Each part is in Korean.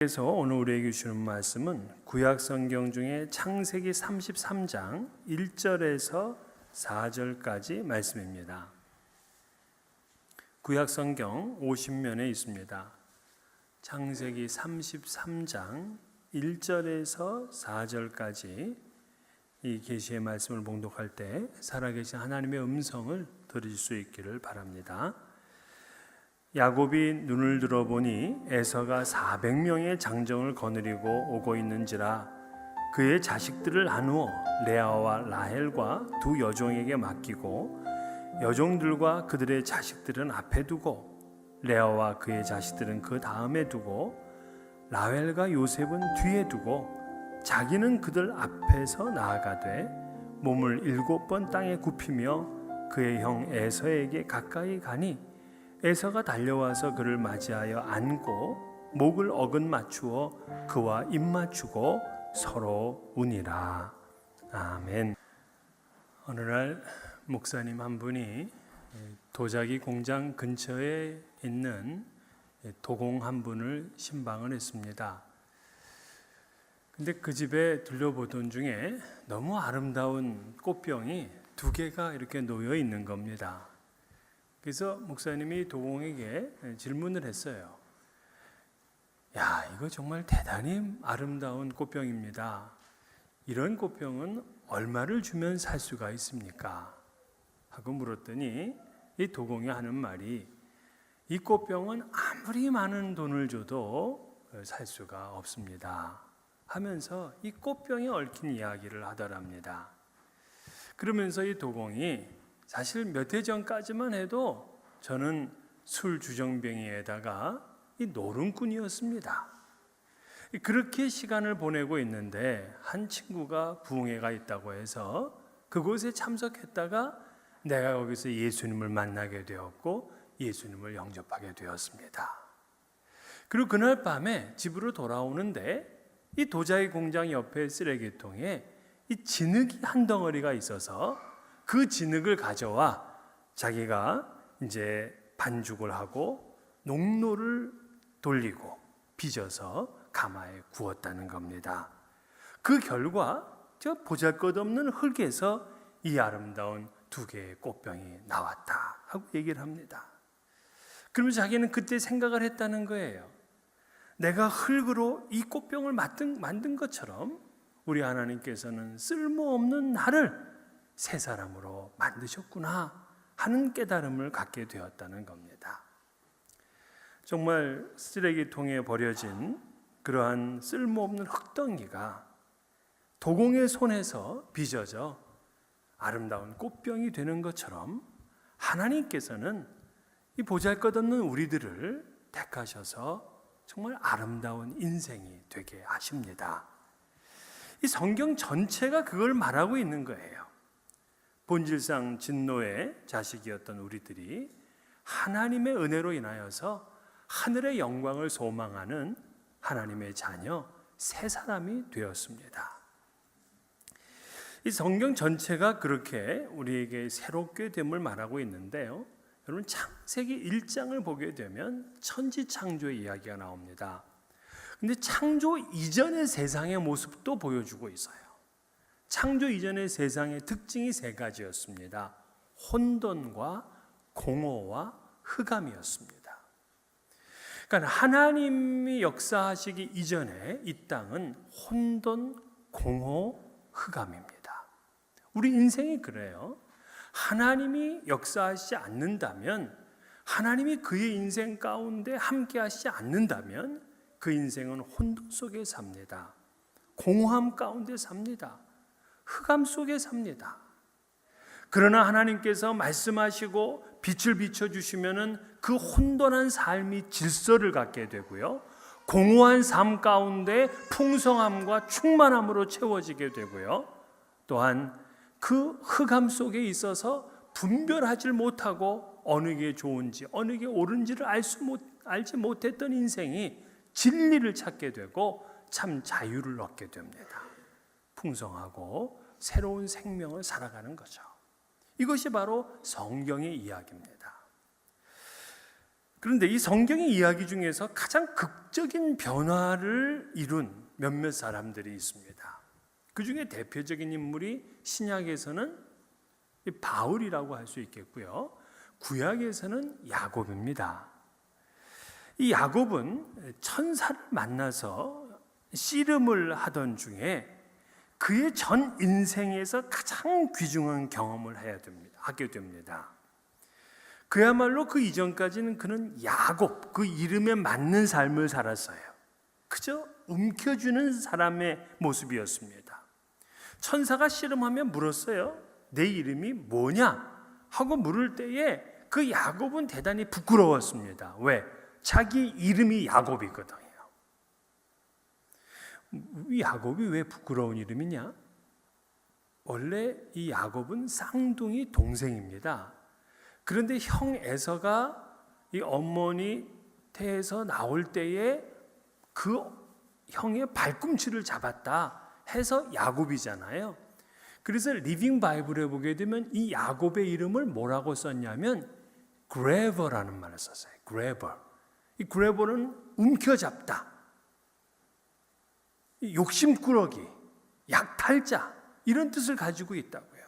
그래서 오늘 우리에게 주는 말씀은 구약 성경 중에 창세기 33장 1절에서 4절까지 말씀입니다. 구약 성경 50면에 있습니다. 창세기 33장 1절에서 4절까지 이 계시의 말씀을 봉독할 때 살아계신 하나님의 음성을 들을 수 있기를 바랍니다. 야곱이 눈을 들어보니 에서가 400명의 장정을 거느리고 오고 있는지라 그의 자식들을 나누어 레아와 라헬과 두 여종에게 맡기고 여종들과 그들의 자식들은 앞에 두고 레아와 그의 자식들은 그 다음에 두고 라헬과 요셉은 뒤에 두고 자기는 그들 앞에서 나아가되 몸을 일곱 번 땅에 굽히며 그의 형 에서에게 가까이 가니 에서가 달려와서 그를 맞이하여 안고 목을 어긋 맞추어 그와 입 맞추고 서로 운이라. 아멘. 어느 날 목사님 한 분이 도자기 공장 근처에 있는 도공 한 분을 신방을 했습니다. 근데 그 집에 둘러보던 중에 너무 아름다운 꽃병이 두 개가 이렇게 놓여 있는 겁니다. 그래서 목사님이 도공에게 질문을 했어요. 야, 이거 정말 대단히 아름다운 꽃병입니다. 이런 꽃병은 얼마를 주면 살 수가 있습니까? 하고 물었더니 이 도공이 하는 말이 이 꽃병은 아무리 많은 돈을 줘도 살 수가 없습니다. 하면서 이 꽃병에 얽힌 이야기를 하더랍니다. 그러면서 이 도공이 사실 몇 해 전까지만 해도 저는 술 주정뱅이에다가 이 노름꾼이었습니다. 그렇게 시간을 보내고 있는데 한 친구가 부흥회가 있다고 해서 그곳에 참석했다가 내가 거기서 예수님을 만나게 되었고 예수님을 영접하게 되었습니다. 그리고 그날 밤에 집으로 돌아오는데 이 도자기 공장 옆에 쓰레기통에 이 진흙이 한 덩어리가 있어서 그 진흙을 가져와 자기가 이제 반죽을 하고 농로를 돌리고 빚어서 가마에 구웠다는 겁니다. 그 결과 저 보잘것없는 흙에서 이 아름다운 두 개의 꽃병이 나왔다 하고 얘기를 합니다. 그러면 자기는 그때 생각을 했다는 거예요. 내가 흙으로 이 꽃병을 만든, 만든 것처럼 우리 하나님께서는 쓸모없는 나를 새 사람으로 만드셨구나 하는 깨달음을 갖게 되었다는 겁니다. 정말 쓰레기통에 버려진 그러한 쓸모없는 흙덩이가 도공의 손에서 빚어져 아름다운 꽃병이 되는 것처럼 하나님께서는 이 보잘것없는 우리들을 택하셔서 정말 아름다운 인생이 되게 하십니다. 이 성경 전체가 그걸 말하고 있는 거예요. 본질상 진노의 자식이었던 우리들이 하나님의 은혜로 인하여서 하늘의 영광을 소망하는 하나님의 자녀 새 사람이 되었습니다. 이 성경 전체가 그렇게 우리에게 새롭게 됨을 말하고 있는데요. 여러분 창세기 1장을 보게 되면 천지 창조의 이야기가 나옵니다. 근데 창조 이전의 세상의 모습도 보여주고 있어요. 창조 이전의 세상의 특징이 세 가지였습니다. 혼돈과 공허와 흑암이었습니다. 그러니까 하나님이 역사하시기 이전에 이 땅은 혼돈, 공허, 흑암입니다. 우리 인생이 그래요. 하나님이 역사하시지 않는다면, 하나님이 그의 인생 가운데 함께 하시지 않는다면, 그 인생은 혼돈 속에 삽니다. 공허함 가운데 삽니다. 흑암 속에 삽니다. 그러나 하나님께서 말씀하시고 빛을 비춰 주시면은 그 혼돈한 삶이 질서를 갖게 되고요. 공허한 삶 가운데 풍성함과 충만함으로 채워지게 되고요. 또한 그 흑암 속에 있어서 분별하지 못하고 어느 게 좋은지 어느 게 옳은지를 알 수 못, 알지 못했던 인생이 진리를 찾게 되고 참 자유를 얻게 됩니다. 풍성하고 새로운 생명을 살아가는 거죠. 이것이 바로 성경의 이야기입니다. 그런데 이 성경의 이야기 중에서 가장 극적인 변화를 이룬 몇몇 사람들이 있습니다. 그 중에 대표적인 인물이 신약에서는 이 바울이라고 할 수 있겠고요. 구약에서는 야곱입니다. 이 야곱은 천사를 만나서 씨름을 하던 중에 그의 전 인생에서 가장 귀중한 경험을 해야 됩니다. 하게 됩니다. 그야말로 그 이전까지는 그는 야곱 그 이름에 맞는 삶을 살았어요. 그저 움켜주는 사람의 모습이었습니다. 천사가 씨름하면 물었어요. 내 이름이 뭐냐? 하고 물을 때에 그 야곱은 대단히 부끄러웠습니다. 왜? 자기 이름이 야곱이거든요. 이 야곱이 왜 부끄러운 이름이냐? 원래 이 야곱은 쌍둥이 동생입니다. 그런데 형 에서가 이 어머니 태에서 나올 때에 그 형의 발꿈치를 잡았다 해서 야곱이잖아요. 그래서 리빙 바이블에 보게 되면 이 야곱의 이름을 뭐라고 썼냐면 그레버라는 말을 썼어요. 그레버. 이 그레버는 움켜잡다. 이 욕심꾸러기, 약탈자 이런 뜻을 가지고 있다고요.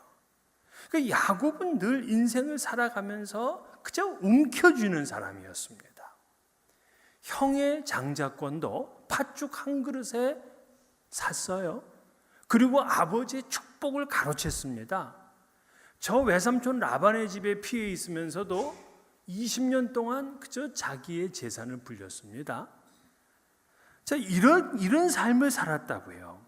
그 야곱은 늘 인생을 살아가면서 그저 움켜쥐는 사람이었습니다. 형의 장자권도 팥죽 한 그릇에 샀어요. 그리고 아버지의 축복을 가로챘습니다. 저 외삼촌 라반의 집에 피해 있으면서도 20년 동안 그저 자기의 재산을 불렸습니다. 자, 이런, 이런 삶을 살았다고요.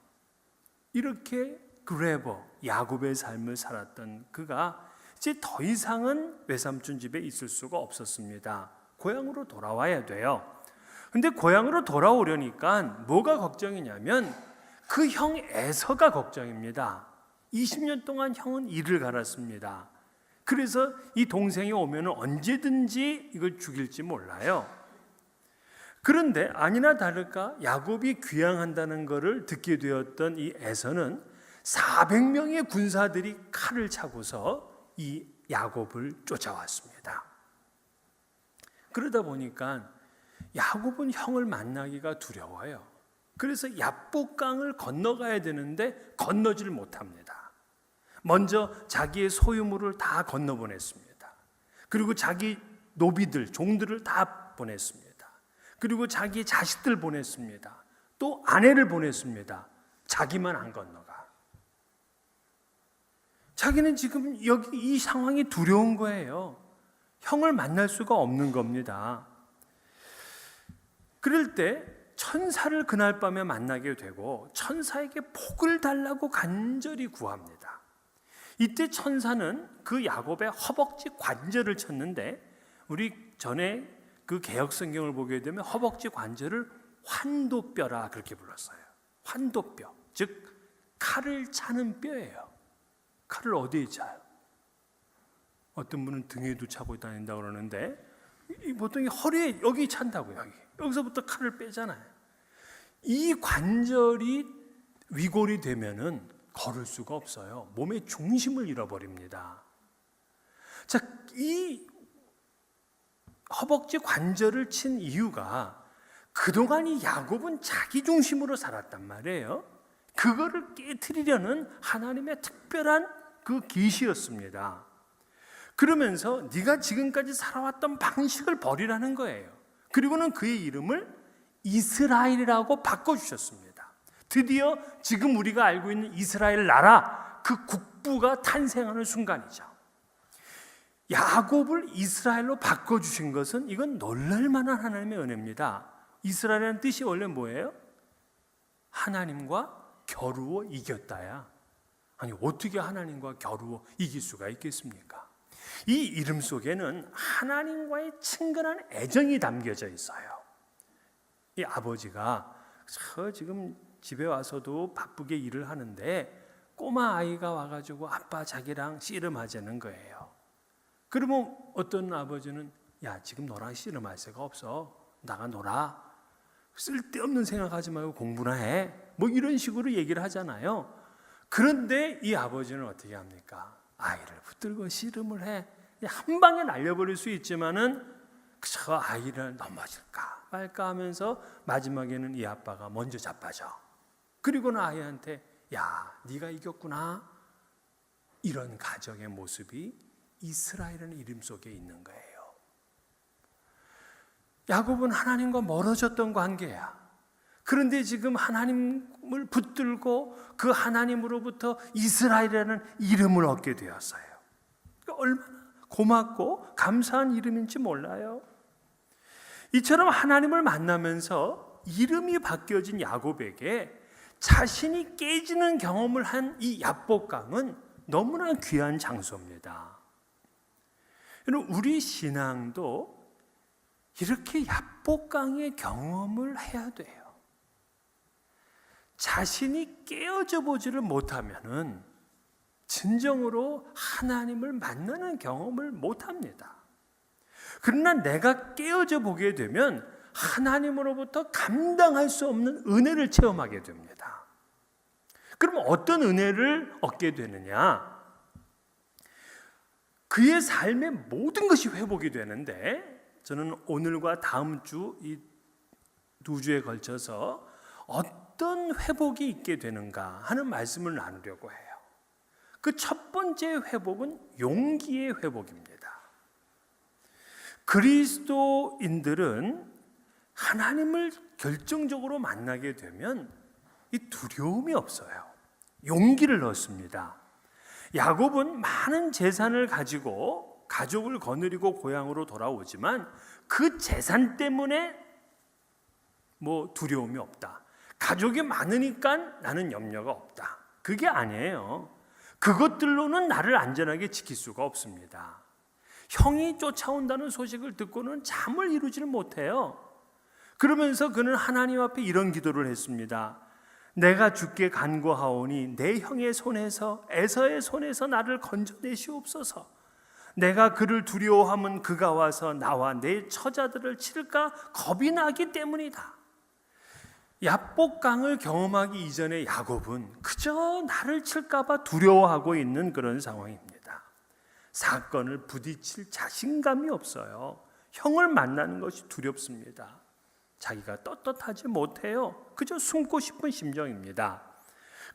이렇게 그레버, 야곱의 삶을 살았던 그가 이제 더 이상은 외삼촌 집에 있을 수가 없었습니다. 고향으로 돌아와야 돼요. 근데 고향으로 돌아오려니까 뭐가 걱정이냐면 그 형 에서가 걱정입니다. 20년 동안 형은 일을 갈았습니다. 그래서 이 동생이 오면 언제든지 이걸 죽일지 몰라요. 그런데 아니나 다를까 야곱이 귀향한다는 것을 듣게 되었던 이 에서는 400명의 군사들이 칼을 차고서 이 야곱을 쫓아왔습니다. 그러다 보니까 야곱은 형을 만나기가 두려워요. 그래서 야복강을 건너가야 되는데 건너지를 못합니다. 먼저 자기의 소유물을 다 건너보냈습니다. 그리고 자기 노비들, 종들을 다 보냈습니다. 그리고 자기 자식들 보냈습니다. 또 아내를 보냈습니다. 자기만 안 건너가. 자기는 지금 여기 이 상황이 두려운 거예요. 형을 만날 수가 없는 겁니다. 그럴 때 천사를 그날 밤에 만나게 되고 천사에게 복을 달라고 간절히 구합니다. 이때 천사는 그 야곱의 허벅지 관절을 쳤는데 우리 전에 그 개혁 성경을 보게 되면 허벅지 관절을 환도뼈라 그렇게 불렀어요. 환도뼈, 즉 칼을 차는 뼈예요. 칼을 어디에 차요? 어떤 분은 등에도 차고 다닌다 그러는데 보통 허리에 여기 찬다고요. 여기. 여기서부터 칼을 빼잖아요. 이 관절이 위골이 되면은 걸을 수가 없어요. 몸의 중심을 잃어버립니다. 자, 이 허벅지 관절을 친 이유가 그동안 이 야곱은 자기 중심으로 살았단 말이에요. 그거를 깨뜨리려는 하나님의 특별한 그 계시였습니다. 그러면서 네가 지금까지 살아왔던 방식을 버리라는 거예요. 그리고는 그의 이름을 이스라엘이라고 바꿔 주셨습니다. 드디어 지금 우리가 알고 있는 이스라엘 나라 그 국부가 탄생하는 순간이죠. 야곱을 이스라엘로 바꿔 주신 것은 이건 놀랄 만한 하나님의 은혜입니다. 이스라엘이라는 뜻이 원래 뭐예요? 하나님과 겨루어 이겼다야. 아니 어떻게 하나님과 겨루어 이길 수가 있겠습니까? 이 이름 속에는 하나님과의 친근한 애정이 담겨져 있어요. 이 아버지가 저 지금 집에 와서도 바쁘게 일을 하는데 꼬마 아이가 와가지고 아빠 자기랑 씨름하자는 거예요. 그러면 어떤 아버지는 야 지금 너랑 씨름할 새가 없어 나가 놀아 쓸데없는 생각하지 말고 공부나 해. 뭐 이런 식으로 얘기를 하잖아요. 그런데 이 아버지는 어떻게 합니까? 아이를 붙들고 씨름을 해. 한 방에 날려버릴 수 있지만은 저 아이를 넘어질까 말까 하면서 마지막에는 이 아빠가 먼저 자빠져. 그리고는 아이한테 야, 네가 이겼구나. 이런 가정의 모습이 이스라엘이라는 이름 속에 있는 거예요. 야곱은 하나님과 멀어졌던 관계야. 그런데 지금 하나님을 붙들고 그 하나님으로부터 이스라엘이라는 이름을 얻게 되었어요. 그러니까 얼마나 고맙고 감사한 이름인지 몰라요. 이처럼 하나님을 만나면서 이름이 바뀌어진 야곱에게 자신이 깨지는 경험을 한 이 야복강은 너무나 귀한 장소입니다. 우리 신앙도 이렇게 야복강의 경험을 해야 돼요. 자신이 깨어져 보지를 못하면은 진정으로 하나님을 만나는 경험을 못 합니다. 그러나 내가 깨어져 보게 되면 하나님으로부터 감당할 수 없는 은혜를 체험하게 됩니다. 그럼 어떤 은혜를 얻게 되느냐? 그의 삶의 모든 것이 회복이 되는데 저는 오늘과 다음 주 이 두 주에 걸쳐서 어떤 회복이 있게 되는가 하는 말씀을 나누려고 해요. 그 첫 번째 회복은 용기의 회복입니다. 그리스도인들은 하나님을 결정적으로 만나게 되면 이 두려움이 없어요. 용기를 얻습니다. 야곱은 많은 재산을 가지고 가족을 거느리고 고향으로 돌아오지만 그 재산 때문에 뭐 두려움이 없다. 가족이 많으니까 나는 염려가 없다. 그게 아니에요. 그것들로는 나를 안전하게 지킬 수가 없습니다. 형이 쫓아온다는 소식을 듣고는 잠을 이루지를 못해요. 그러면서 그는 하나님 앞에 이런 기도를 했습니다. 내가 죽게 간구하오니 내 형의 손에서 에서의 손에서 나를 건져내시옵소서. 내가 그를 두려워하면 그가 와서 나와 내 처자들을 치를까 겁이 나기 때문이다. 야복강을 경험하기 이전에 야곱은 그저 나를 칠까봐 두려워하고 있는 그런 상황입니다. 사건을 부딪힐 자신감이 없어요. 형을 만나는 것이 두렵습니다. 자기가 떳떳하지 못해요. 그저 숨고 싶은 심정입니다.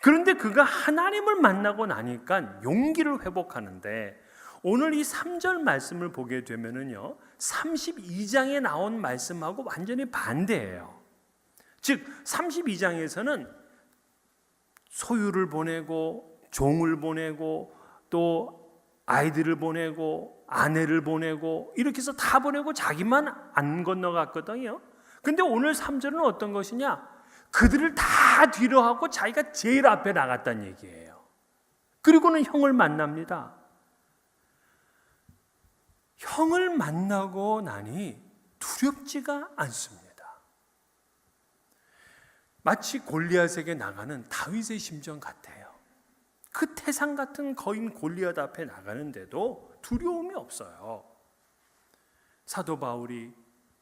그런데 그가 하나님을 만나고 나니까 용기를 회복하는데 오늘 이 3절 말씀을 보게 되면은요. 32장에 나온 말씀하고 완전히 반대예요. 즉 32장에서는 소유를 보내고 종을 보내고 또 아이들을 보내고 아내를 보내고 이렇게 해서 다 보내고 자기만 안 건너갔거든요. 근데 오늘 3절은 어떤 것이냐? 그들을 다 뒤로 하고 자기가 제일 앞에 나갔다는 얘기예요. 그리고는 형을 만납니다. 형을 만나고 나니 두렵지가 않습니다. 마치 골리앗에게 나가는 다윗의 심정 같아요. 그 태상 같은 거인 골리앗 앞에 나가는데도 두려움이 없어요. 사도 바울이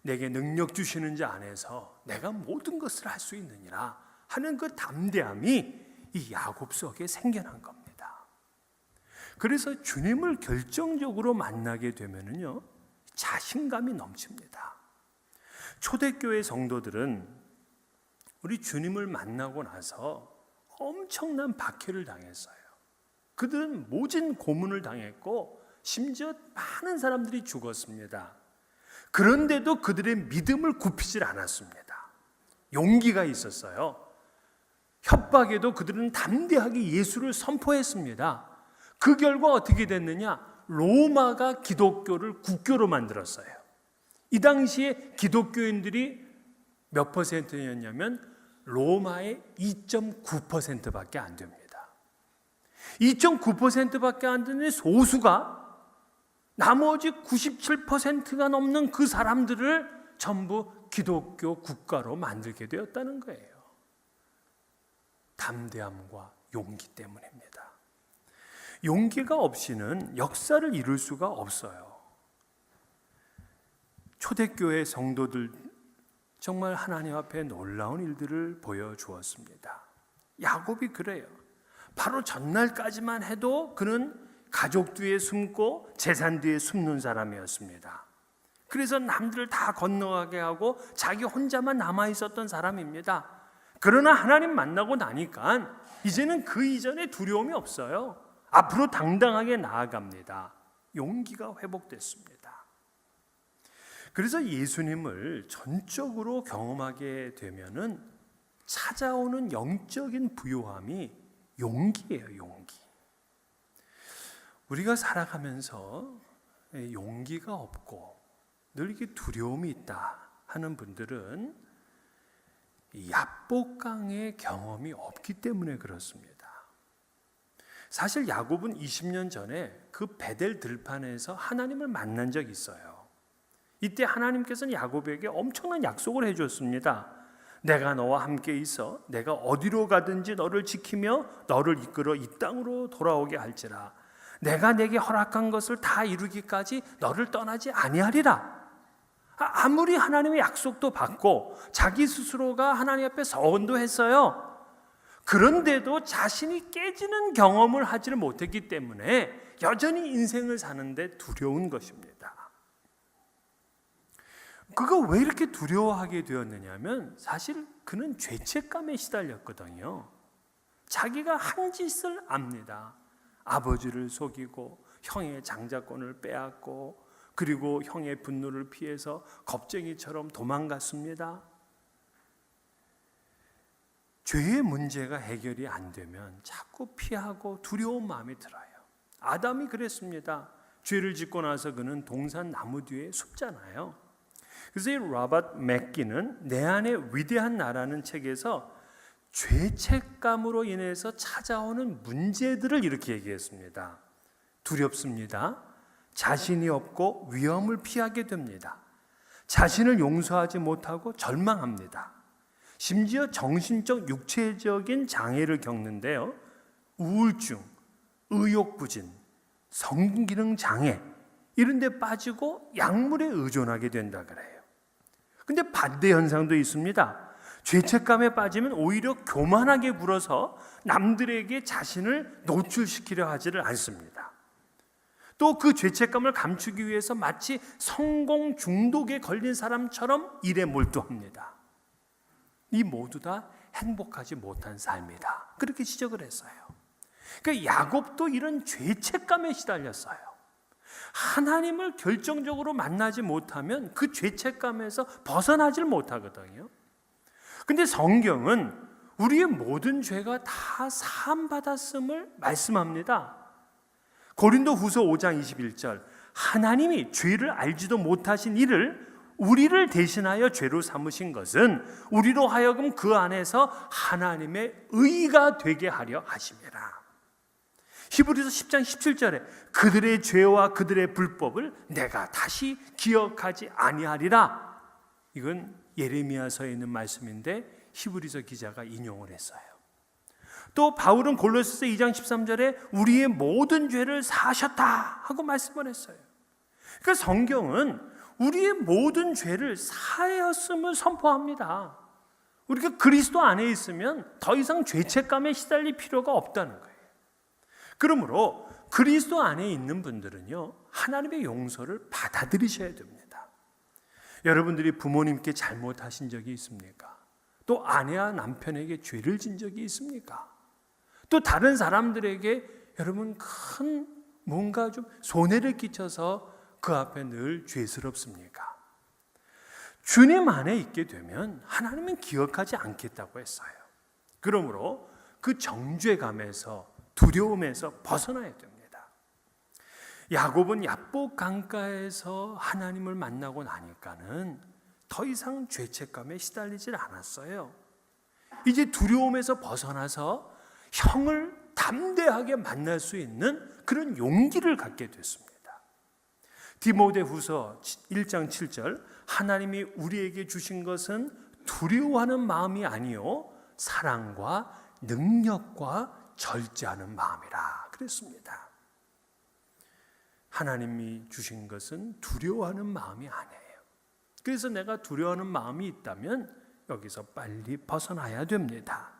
내게 능력 주시는 자 안에서 내가 모든 것을 할 수 있느니라 하는 그 담대함이 이 야곱 속에 생겨난 겁니다. 그래서 주님을 결정적으로 만나게 되면은요 자신감이 넘칩니다. 초대교회 성도들은 우리 주님을 만나고 나서 엄청난 박해를 당했어요. 그들은 모진 고문을 당했고 심지어 많은 사람들이 죽었습니다. 그런데도 그들의 믿음을 굽히질 않았습니다. 용기가 있었어요. 협박에도 그들은 담대하게 예수를 선포했습니다. 그 결과 어떻게 됐느냐? 로마가 기독교를 국교로 만들었어요. 이 당시에 기독교인들이 몇 퍼센트였냐면 로마의 2.9%밖에 안 됩니다. 2.9%밖에 안 되는 소수가 나머지 97%가 넘는 그 사람들을 전부 기독교 국가로 만들게 되었다는 거예요. 담대함과 용기 때문입니다. 용기가 없이는 역사를 이룰 수가 없어요. 초대교회 성도들 정말 하나님 앞에 놀라운 일들을 보여주었습니다. 야곱이 그래요. 바로 전날까지만 해도 그는 가족 뒤에 숨고 재산 뒤에 숨는 사람이었습니다. 그래서 남들을 다 건너가게 하고 자기 혼자만 남아 있었던 사람입니다. 그러나 하나님 만나고 나니까 이제는 그 이전에 두려움이 없어요. 앞으로 당당하게 나아갑니다. 용기가 회복됐습니다. 그래서 예수님을 전적으로 경험하게 되면은 찾아오는 영적인 부요함이 용기예요, 용기. 우리가 살아가면서 용기가 없고 늘 이렇게 두려움이 있다 하는 분들은 이 야복강의 경험이 없기 때문에 그렇습니다. 사실 야곱은 20년 전에 그 베델 들판에서 하나님을 만난 적이 있어요. 이때 하나님께서는 야곱에게 엄청난 약속을 해줬습니다. 내가 너와 함께 있어 내가 어디로 가든지 너를 지키며 너를 이끌어 이 땅으로 돌아오게 할지라. 내가 내게 허락한 것을 다 이루기까지 너를 떠나지 아니하리라. 아, 아무리 하나님의 약속도 받고 자기 스스로가 하나님 앞에 서원도 했어요. 그런데도 자신이 깨지는 경험을 하지를 못했기 때문에 여전히 인생을 사는데 두려운 것입니다. 그가 왜 이렇게 두려워하게 되었느냐면 사실 그는 죄책감에 시달렸거든요. 자기가 한 짓을 압니다. 아버지를 속이고 형의 장자권을 빼앗고 그리고 형의 분노를 피해서 겁쟁이처럼 도망갔습니다. 죄의 문제가 해결이 안 되면 자꾸 피하고 두려운 마음이 들어요. 아담이 그랬습니다. 죄를 짓고 나서 그는 동산 나무 뒤에 숨잖아요. 그래서 이 로버트 맥기는 내 안에 위대한 나라는 책에서 죄책감으로 인해서 찾아오는 문제들을 이렇게 얘기했습니다. 두렵습니다. 자신이 없고 위험을 피하게 됩니다. 자신을 용서하지 못하고 절망합니다. 심지어 정신적, 육체적인 장애를 겪는데요. 우울증, 의욕부진, 성기능 장애 이런 데 빠지고 약물에 의존하게 된다 그래요. 근데 반대 현상도 있습니다. 죄책감에 빠지면 오히려 교만하게 굴어서 남들에게 자신을 노출시키려 하지를 않습니다. 또 그 죄책감을 감추기 위해서 마치 성공 중독에 걸린 사람처럼 일에 몰두합니다. 이 모두 다 행복하지 못한 삶이다. 그렇게 지적을 했어요. 그러니까 야곱도 이런 죄책감에 시달렸어요. 하나님을 결정적으로 만나지 못하면 그 죄책감에서 벗어나질 못하거든요. 근데 성경은 우리의 모든 죄가 다 사함받았음을 말씀합니다. 고린도 후서 5장 21절 하나님이 죄를 알지도 못하신 이를 우리를 대신하여 죄로 삼으신 것은 우리로 하여금 그 안에서 하나님의 의가 되게 하려 하심이라. 히브리서 10장 17절에 그들의 죄와 그들의 불법을 내가 다시 기억하지 아니하리라. 이건 예레미야서에 있는 말씀인데 히브리서 기자가 인용을 했어요. 또 바울은 골로새서 2장 13절에 우리의 모든 죄를 사셨다 하고 말씀을 했어요. 그러니까 성경은 우리의 모든 죄를 사하였음을 선포합니다. 우리가 그리스도 안에 있으면 더 이상 죄책감에 시달릴 필요가 없다는 거예요. 그러므로 그리스도 안에 있는 분들은요, 하나님의 용서를 받아들이셔야 됩니다. 여러분들이 부모님께 잘못하신 적이 있습니까? 또 아내와 남편에게 죄를 진 적이 있습니까? 또 다른 사람들에게 여러분 큰 뭔가 좀 손해를 끼쳐서 그 앞에 늘 죄스럽습니까? 주님 안에 있게 되면 하나님은 기억하지 않겠다고 했어요. 그러므로 그 정죄감에서 두려움에서 벗어나야 됩니다. 야곱은 야복 강가에서 하나님을 만나고 나니까는 더 이상 죄책감에 시달리질 않았어요. 이제 두려움에서 벗어나서 형을 담대하게 만날 수 있는 그런 용기를 갖게 됐습니다. 디모데 후서 1장 7절 하나님이 우리에게 주신 것은 두려워하는 마음이 아니요 사랑과 능력과 절제하는 마음이라 그랬습니다. 하나님이 주신 것은 두려워하는 마음이 아니에요. 그래서 내가 두려워하는 마음이 있다면 여기서 빨리 벗어나야 됩니다.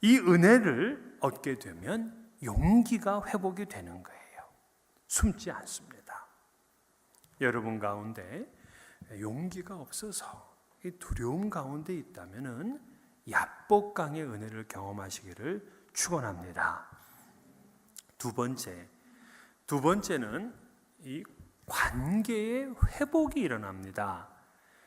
이 은혜를 얻게 되면 용기가 회복이 되는 거예요. 숨지 않습니다. 여러분 가운데 용기가 없어서 이 두려움 가운데 있다면은 야복강의 은혜를 경험하시기를 축원합니다. 두 번째, 두 번째는 이 관계의 회복이 일어납니다.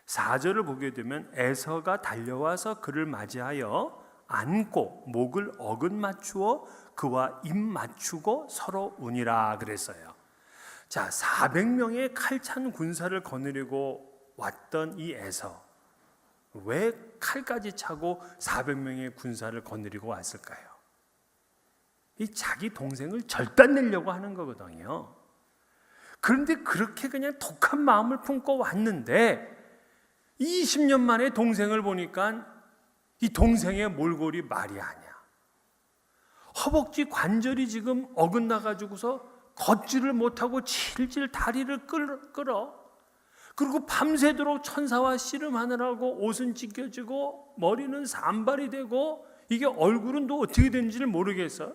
4절을 보게 되면 에서가 달려와서 그를 맞이하여 안고 목을 어긋 맞추어 그와 입 맞추고 서로 운이라 그랬어요. 자, 400명의 칼찬 군사를 거느리고 왔던 이 에서 왜 칼까지 차고 400명의 군사를 거느리고 왔을까요? 이 자기 동생을 절단내려고 하는 거거든요. 그런데 그렇게 그냥 독한 마음을 품고 왔는데 20년 만에 동생을 보니까 이 동생의 몰골이 말이 아니야. 허벅지 관절이 지금 어긋나 가지고서 걷지를 못하고 질질 다리를 끌, 끌어. 그리고 밤새도록 천사와 씨름하느라고 옷은 찢겨지고 머리는 산발이 되고 이게 얼굴은 또 어떻게 된지를 모르겠어.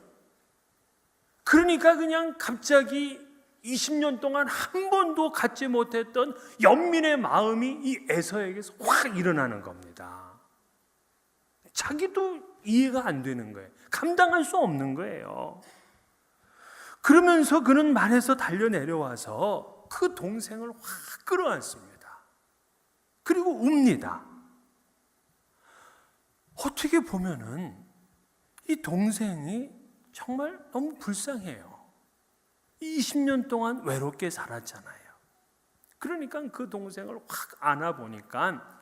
그러니까 그냥 갑자기 20년 동안 한 번도 갖지 못했던 연민의 마음이 이 에서에게서 확 일어나는 겁니다. 자기도 이해가 안 되는 거예요. 감당할 수 없는 거예요. 그러면서 그는 말에서 달려 내려와서 그 동생을 확 끌어안습니다. 그리고 웁니다. 어떻게 보면은 이 동생이 정말 너무 불쌍해요. 20년 동안 외롭게 살았잖아요. 그러니까 그 동생을 확 안아보니까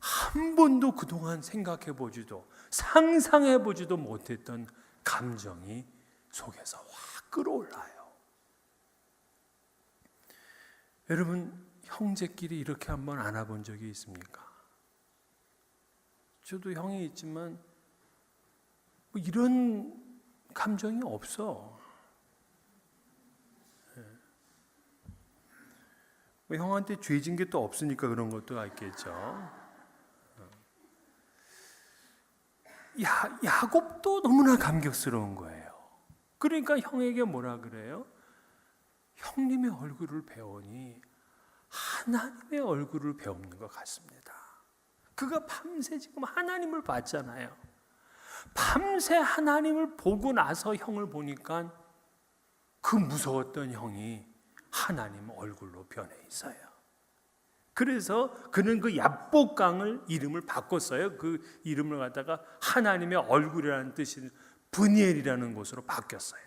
한 번도 그동안 생각해 보지도 상상해 보지도 못했던 감정이 속에서 확 끌어올라요. 여러분, 형제끼리 이렇게 한번 안아본 적이 있습니까? 저도 형이 있지만 뭐 이런 감정이 없어. 뭐 형한테 죄진 게 또 없으니까 그런 것도 있겠죠. 야, 야곱도 너무나 감격스러운 거예요. 그러니까 형에게 뭐라 그래요? 형님의 얼굴을 배우니 하나님의 얼굴을 배우는 것 같습니다. 그가 밤새 지금 하나님을 봤잖아요. 밤새 하나님을 보고 나서 형을 보니까 그 무서웠던 형이 하나님 얼굴로 변해 있어요. 그래서 그는 그 야복강을 이름을 바꿨어요. 그 이름을 갖다가 하나님의 얼굴이라는 뜻인 분이엘이라는 곳으로 바뀌었어요.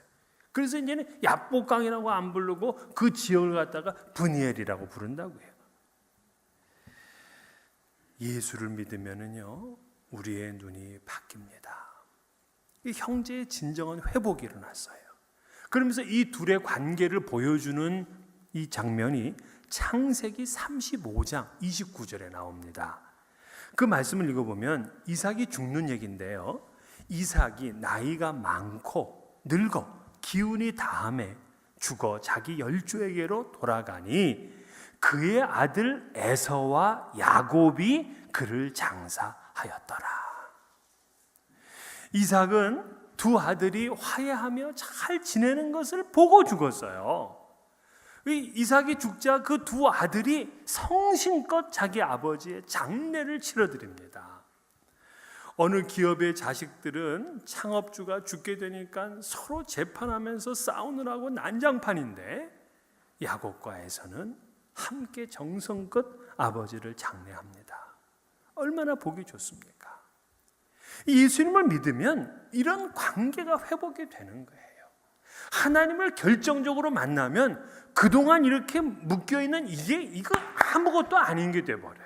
그래서 이제는 야복강이라고 안 부르고 그 지역을 갖다가 분이엘이라고 부른다고요. 예수를 믿으면은요 우리의 눈이 바뀝니다. 이 형제의 진정한 회복이 일어났어요. 그러면서 이 둘의 관계를 보여주는 이 장면이 창세기 35장 29절에 나옵니다. 그 말씀을 읽어보면 이삭이 죽는 얘기인데요. 이삭이 나이가 많고 늙어 기운이 다함에 죽어 자기 열조에게로 돌아가니 그의 아들 에서와 야곱이 그를 장사하였더라. 이삭은 두 아들이 화해하며 잘 지내는 것을 보고 죽었어요. 이삭이 죽자 그 두 아들이 성심껏 자기 아버지의 장례를 치러드립니다. 어느 기업의 자식들은 창업주가 죽게 되니까 서로 재판하면서 싸우느라고 난장판인데 야곱과에서는 함께 정성껏 아버지를 장례합니다. 얼마나 보기 좋습니까? 예수님을 믿으면 이런 관계가 회복이 되는 거예요. 하나님을 결정적으로 만나면 그동안 이렇게 묶여 있는 이게 이거 아무것도 아닌 게 돼 버려요.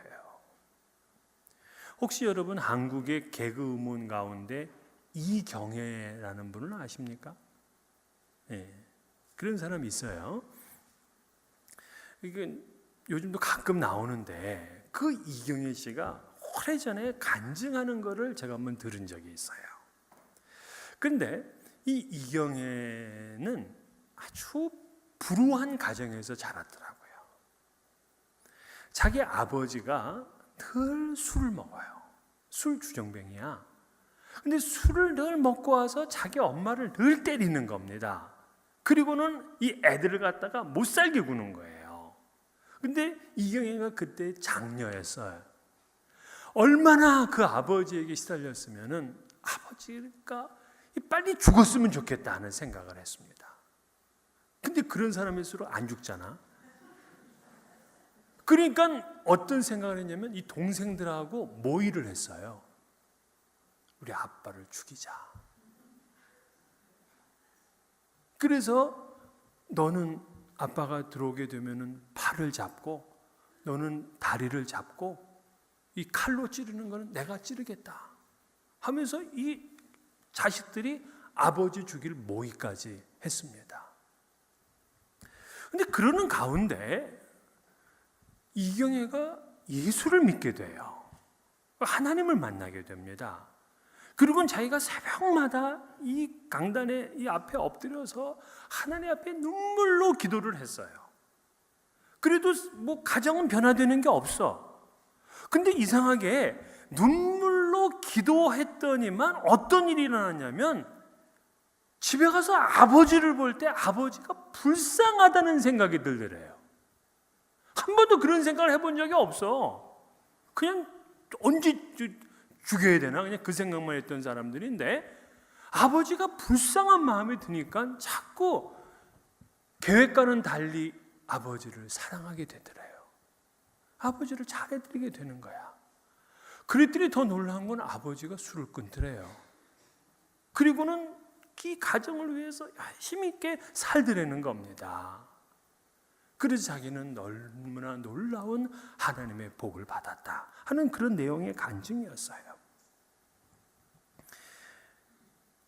혹시 여러분 한국의 개그 음원 가운데 이경혜라는 분을 아십니까? 네, 그런 사람이 있어요. 이게 요즘도 가끔 나오는데 그 이경혜 씨가 오래전에 간증하는 거를 제가 한번 들은 적이 있어요. 근데 이 이경혜는 아주 불우한 가정에서 자랐더라고요. 자기 아버지가 늘 술을 먹어요. 술 주정뱅이야. 근데 술을 늘 먹고 와서 자기 엄마를 늘 때리는 겁니다. 그리고는 이 애들을 갖다가 못 살게 구는 거예요. 근데 이경애가 그때 장녀였어요. 얼마나 그 아버지에게 시달렸으면은 아버지가 빨리 죽었으면 좋겠다 하는 생각을 했습니다. 근데 그런 사람일수록 안 죽잖아. 그러니까 어떤 생각을 했냐면 이 동생들하고 모의를 했어요. 우리 아빠를 죽이자. 그래서 너는 아빠가 들어오게 되면은 팔을 잡고 너는 다리를 잡고 이 칼로 찌르는 거는 내가 찌르겠다 하면서 이 자식들이 아버지 죽일 모의까지 했습니다. 근데 그러는 가운데 이경애가 예수를 믿게 돼요. 하나님을 만나게 됩니다. 그리고 자기가 새벽마다 이 강단에 이 앞에 엎드려서 하나님 앞에 눈물로 기도를 했어요. 그래도 뭐 가정은 변화되는 게 없어. 근데 이상하게 눈물로 기도했더니만 어떤 일이 일어났냐면 집에 가서 아버지를 볼 때 아버지가 불쌍하다는 생각이 들더래요. 한 번도 그런 생각을 해본 적이 없어. 그냥 언제 죽여야 되나 그냥 그 생각만 했던 사람들인데 아버지가 불쌍한 마음이 드니까 자꾸 계획과는 달리 아버지를 사랑하게 되더래요. 아버지를 잘해드리게 되는 거야. 그랬더니 더 놀라운 건 아버지가 술을 끊더래요. 그리고는 이 가정을 위해서 힘있게 살더라는 겁니다. 그래서 자기는 너무나 놀라운 하나님의 복을 받았다 하는 그런 내용의 간증이었어요.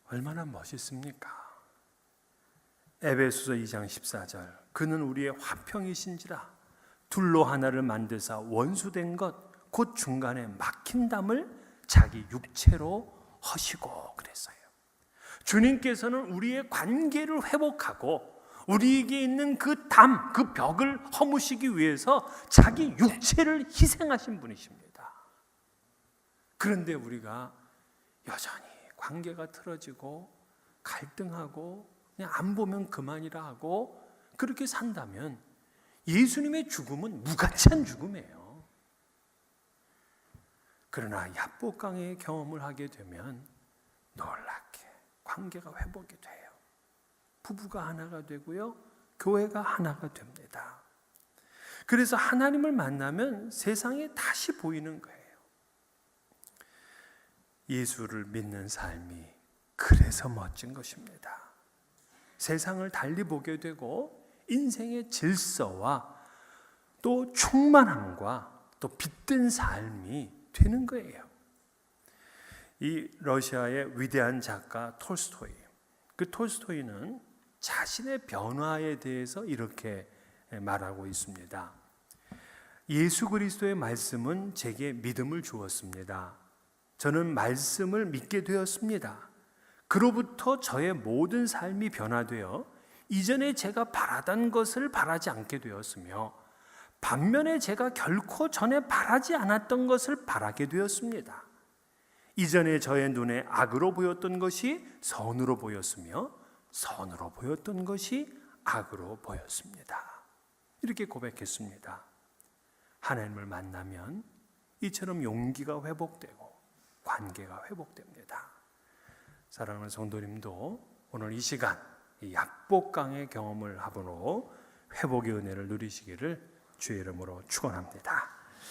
얼마나 멋있습니까? 에베소서 2장 14절 그는 우리의 화평이신지라 둘로 하나를 만드사 원수된 것 곧 중간에 막힌 담을 자기 육체로 허시고 그랬어요. 주님께서는 우리의 관계를 회복하고 우리에게 있는 그 담, 그 벽을 허무시기 위해서 자기 육체를 희생하신 분이십니다. 그런데 우리가 여전히 관계가 틀어지고 갈등하고 그냥 안 보면 그만이라 하고 그렇게 산다면 예수님의 죽음은 무가치한 죽음이에요. 그러나 야복강의 경험을 하게 되면 놀랍게 관계가 회복이 돼요. 부부가 하나가 되고요. 교회가 하나가 됩니다. 그래서 하나님을 만나면 세상에 다시 보이는 거예요. 예수를 믿는 삶이 그래서 멋진 것입니다. 세상을 달리 보게 되고 인생의 질서와 또 충만함과 또 빛든 삶이 되는 거예요. 이 러시아의 위대한 작가 톨스토이. 그 톨스토이는 자신의 변화에 대해서 이렇게 말하고 있습니다. 예수 그리스도의 말씀은 제게 믿음을 주었습니다. 저는 말씀을 믿게 되었습니다. 그로부터 저의 모든 삶이 변화되어 이전에 제가 바라던 것을 바라지 않게 되었으며 반면에 제가 결코 전에 바라지 않았던 것을 바라게 되었습니다. 이전에 저의 눈에 악으로 보였던 것이 선으로 보였으며 선으로 보였던 것이 악으로 보였습니다. 이렇게 고백했습니다. 하나님을 만나면 이처럼 용기가 회복되고 관계가 회복됩니다. 사랑하는 성도님도 오늘 이 시간 이 약복강의 경험을 하므로 회복의 은혜를 누리시기를 주의 이름으로 축원합니다.